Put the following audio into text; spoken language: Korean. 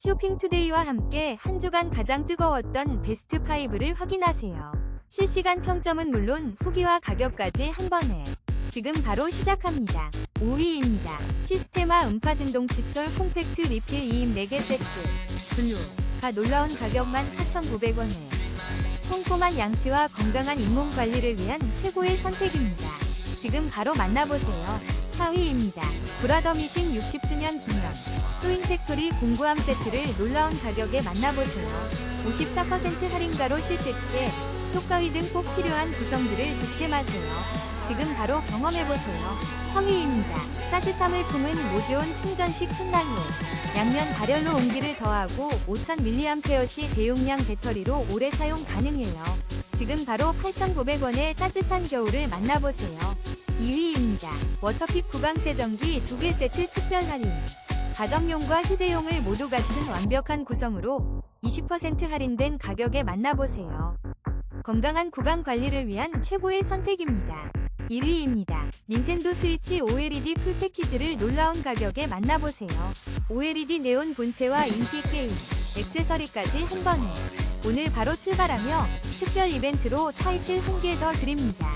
쇼핑투데이와 함께 한 주간 가장 뜨거웠던 베스트 5를 확인하세요. 실시간 평점은 물론 후기와 가격까지 한 번에 지금 바로 시작합니다. 5위입니다. 시스테마 음파 진동 칫솔 콤팩트 리필 2임 4개 세트 블루가 놀라운 가격만 4,900원에 꼼꼼한 양치와 건강한 잇몸 관리를 위한 최고의 선택입니다. 지금 바로 만나보세요. 4위입니다. 브라더미싱 60주년 기념 소잉팩토리 공구함 세트를 놀라운 가격에 만나보세요. 54% 할인가로 실득해 속가위 등 꼭 필요한 구성들을 득템하세요. 지금 바로 경험해보세요. 성의입니다. 따뜻함을 품은 모지온 충전식 손난로. 양면 발열로 온기를 더하고 5000mAh 대용량 배터리로 오래 사용 가능해요. 지금 바로 8,900원에 따뜻한 겨울을 만나보세요. 2위입니다. 워터픽 구강 세정기 2개 세트 특별 할인. 가정용과 휴대용을 모두 갖춘 완벽한 구성으로 20% 할인된 가격에 만나보세요. 건강한 구강 관리를 위한 최고의 선택입니다. 1위입니다. 닌텐도 스위치 OLED 풀 패키지를 놀라운 가격에 만나보세요. OLED 네온 본체와 인기 게임, 액세서리까지 한 번에 오늘 바로 출발하며 특별 이벤트로 타이틀 한개더 드립니다.